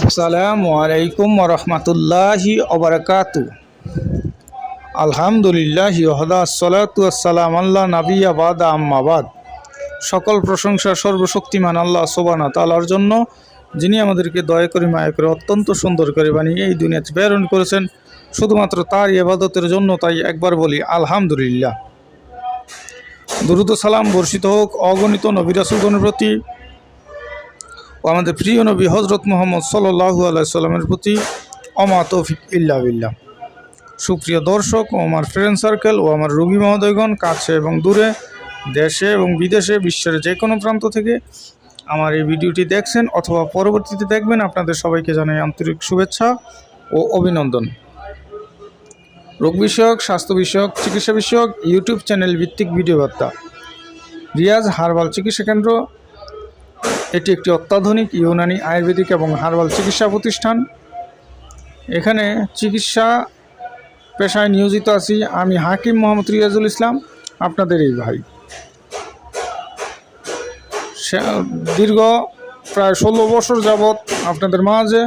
আসসালামু আলাইকুম রহমতুল্লাহি অবরকাতু আলহামদুলিল্লাহ হদা আল্লাহ নাবী আবাদ আম্মাবাদ সকল প্রশংসা সর্বশক্তিমান আল্লাহ সোবানা তালার জন্য, যিনি আমাদেরকে দয়া করে, মায়া করে অত্যন্ত সুন্দর করে বানিয়ে এই দুনিয়াতে প্রেরণ করেছেন। শুধুমাত্র তার ইবাদতের জন্য তাই একবার বলি, আলহামদুলিল্লাহ। দুরুদ সালাম বর্ষিত হোক, অগণিত নবী রাসুলগণের প্রতি ও আমাদের প্রিয় নবী হজরত মোহাম্মদ সাল্লাহু আলাইসাল্লামের প্রতি অমা তৌফিক ইল্লা বিল্লাহ। সুপ্রিয় দর্শক ও আমার ফ্রেন্ড সার্কেল ও আমার রুগী মহোদয়গণ, কাছে এবং দূরে, দেশে এবং বিদেশে, বিশ্বের যে কোনো প্রান্ত থেকে আমার এই ভিডিওটি দেখছেন অথবা পরবর্তীতে দেখবেন, আপনাদের সবাইকে জানাই আন্তরিক শুভেচ্ছা ও অভিনন্দন। রোগ বিষয়ক, স্বাস্থ্য বিষয়ক, চিকিৎসা বিষয়ক, ইউটিউব চ্যানেল ভিত্তিক ভিডিও বার্তা রিয়াজ হার্বাল চিকিৎসা কেন্দ্র এটি একটি অত্যাধুনিক ইউনানি আয়ুর্বেদিক এবং হার্বাল চিকিৎসা প্রতিষ্ঠান। এখানে চিকিৎসা পেশায় নিয়োজিত আছি আমি হাকিম মোহাম্মদ রিয়াজুল ইসলাম, আপনাদের এই ভাই। দীর্ঘ প্রায় ষোলো বছর যাবৎ আপনাদের মাঝে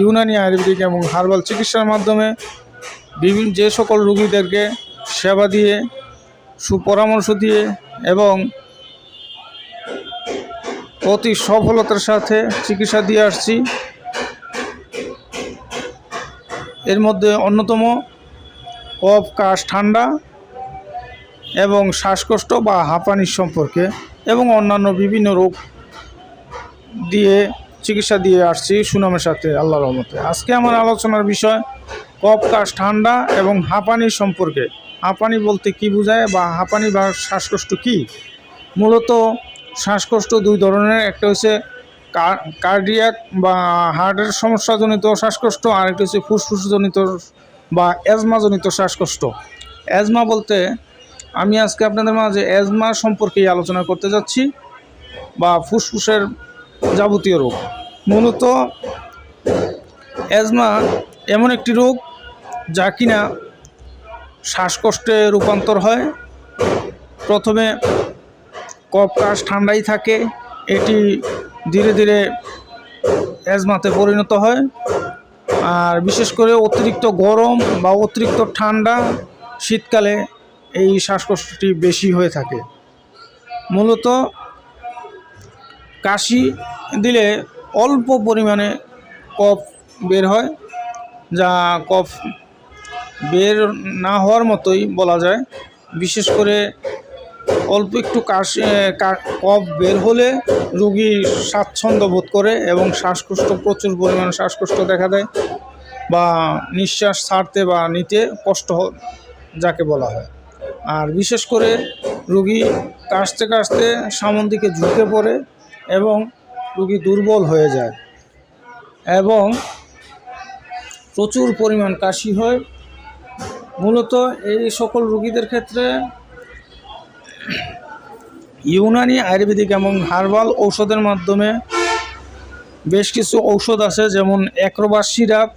ইউনানি আয়ুর্বেদিক এবং হার্বাল চিকিৎসার মাধ্যমে বিভিন্ন যে সকল রোগীদেরকে সেবা দিয়ে, সুপরামর্শ দিয়ে এবং অতি সফলতার সাথে চিকিৎসা দিয়ে আসছি। এর মধ্যে অন্যতম কফ, কাশ, ঠান্ডা এবং শ্বাসকষ্ট বা হাঁপানির সম্পর্কে এবং অন্যান্য বিভিন্ন রোগ দিয়ে চিকিৎসা দিয়ে আসছি সুনামের সাথে আল্লাহ রহমতে। আজকে আমার আলোচনার বিষয় কফ, কাশ, ঠান্ডা এবং হাঁপানির সম্পর্কে। হাঁপানি বলতে কি বোঝায় বা হাঁপানি বা শ্বাসকষ্ট কি? মূলত শ্বাসকষ্ট দুই ধরনের, একটা হচ্ছে কার্ডিয়াক বা হার্টের সমস্যাজনিত শ্বাসকষ্ট, আর একটা হচ্ছে ফুসফুসজনিত বা অ্যাজমাজনিত শ্বাসকষ্ট। অ্যাজমা বলতে আমি আজকে আপনাদের মাঝে অ্যাজমা সম্পর্কেই আলোচনা করতে যাচ্ছি, বা ফুসফুসের যাবতীয় রোগ। মূলত অ্যাজমা এমন একটি রোগ যা কিনা শ্বাসকষ্টে রূপান্তর হয়। প্রথমে কফ কাশ ঠান্ডাই থাকে, এটি ধীরে ধীরে অ্যাজমাতে পরিণত হয়। আর বিশেষ করে অতিরিক্ত গরম বা অতিরিক্ত ঠান্ডা শীতকালে এই শ্বাসকষ্টটি বেশি হয়ে থাকে। মূলত কাশি দিলে অল্প পরিমাণে কফ বের হয়, যা কফ বের না হওয়ার মতোই বলা যায়। বিশেষ করে অল্প একটু কাশ কফ বের হলে রুগী স্বাচ্ছন্দ্য বোধ করে এবং শ্বাসকষ্ট, প্রচুর পরিমাণে শ্বাসকষ্ট দেখা দেয় বা নিঃশ্বাস ছাড়তে বা নিতে কষ্ট যাকে বলা হয়। আর বিশেষ করে রুগী কাশতে কাশতে সামন দিকে ঝুঁকে পড়ে এবং রুগী দুর্বল হয়ে যায় এবং প্রচুর পরিমাণ কাশি হয়। মূলত এই সকল রুগীদের ক্ষেত্রে ইউনানি আয়ুর্বেদিক এবং হার্বাল ঔষধের মাধ্যমে বেশ কিছু ঔষধ আছে, যেমন অ্যাক্রোবাস সিরাপ,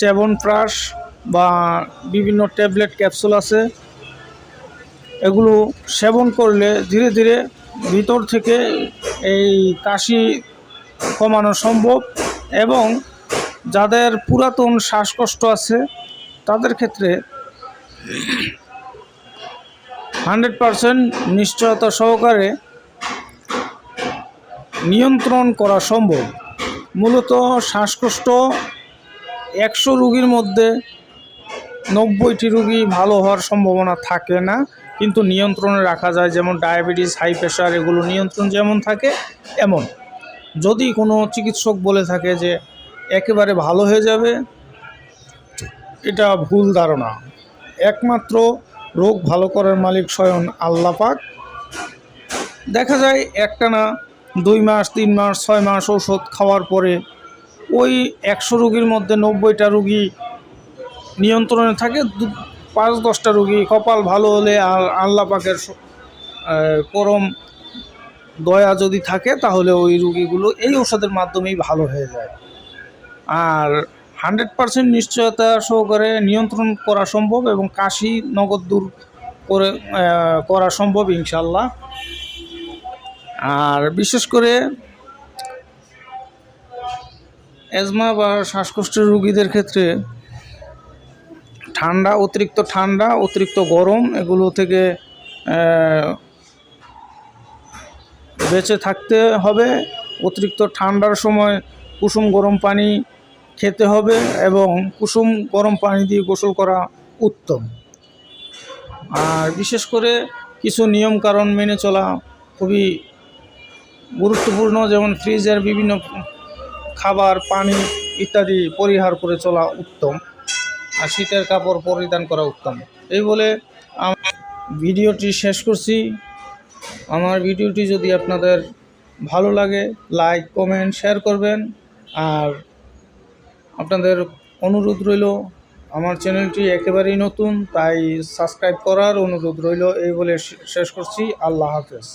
চ্যাবন প্রাশ বা বিভিন্ন ট্যাবলেট ক্যাপসুল আছে। এগুলো সেবন করলে ধীরে ধীরে ভিতর থেকে এই কাশি কমানো সম্ভব এবং যাদের পুরাতন শ্বাসকষ্ট আছে, তাদের ক্ষেত্রে হান্ড্রেড পারসেন্ট নিশ্চয়তা সহকারে নিয়ন্ত্রণ করা সম্ভব। মূলত শ্বাসকষ্ট একশো রুগীর মধ্যে নব্বইটি রুগী ভালো হওয়ার সম্ভাবনা থাকে না, কিন্তু নিয়ন্ত্রণে রাখা যায়, যেমন ডায়াবেটিস, হাই প্রেশার, এগুলো নিয়ন্ত্রণ যেমন থাকে এমন। যদি কোনো চিকিৎসক বলে থাকে যে একেবারে ভালো হয়ে যাবে, এটা ভুল ধারণা। একমাত্র রোগ ভালো করার মালিক স্বয়ং আল্লাহ পাক দেখা যায় একটানা, দুই মাস, তিন মাস, ছয় মাস ওষুধ খাওয়ার পরে ওই একশো রুগীর মধ্যে নব্বইটা রুগী নিয়ন্ত্রণে থাকে পাঁচ, দশটা রুগী কপাল ভালো হলে আর আল্লাহ পাকের পরম দয়া যদি থাকে তাহলে ওই রুগীগুলো এই ওষুধের মাধ্যমেই ভালো হয়ে যায়। আর হান্ড্রেড পারসেন্ট নিশ্চয়তা সহকারে নিয়ন্ত্রণ করা সম্ভব এবং কাশি নগদ দূর করে করা সম্ভব ইনশাল্লাহ আর বিশেষ করে অ্যাজমা বা শ্বাসকষ্টের রোগীদের ক্ষেত্রে ঠান্ডা, অতিরিক্ত ঠান্ডা, অতিরিক্ত গরম এগুলো থেকে বেঁচে থাকতে হবে। অতিরিক্ত ঠান্ডার সময় কুসুম গরম পানি খেতে হবে এবং কুসুম গরম পানি দিয়ে গোসল করা উত্তম। আর বিশেষ করে কিছু নিয়ম কারণ মেনে চলা খুবই গুরুত্বপূর্ণ, যেমন ফ্রিজের বিভিন্ন খাবার, পানি ইত্যাদি পরিহার করে চলা উত্তম আর শীতের কাপড় পরিধান করা উত্তম। এই বলে আমার ভিডিওটি শেষ করছি। আমার ভিডিওটি যদি আপনাদের ভালো লাগে, লাইক, কমেন্ট, শেয়ার করবেন আর আপনাদের অনুরোধ রইল, আমার চ্যানেলটি একেবারেই নতুন, তাই সাবস্ক্রাইব করার অনুরোধ রইল, এই বলে শেষ করছি। আল্লাহ হাফেজ।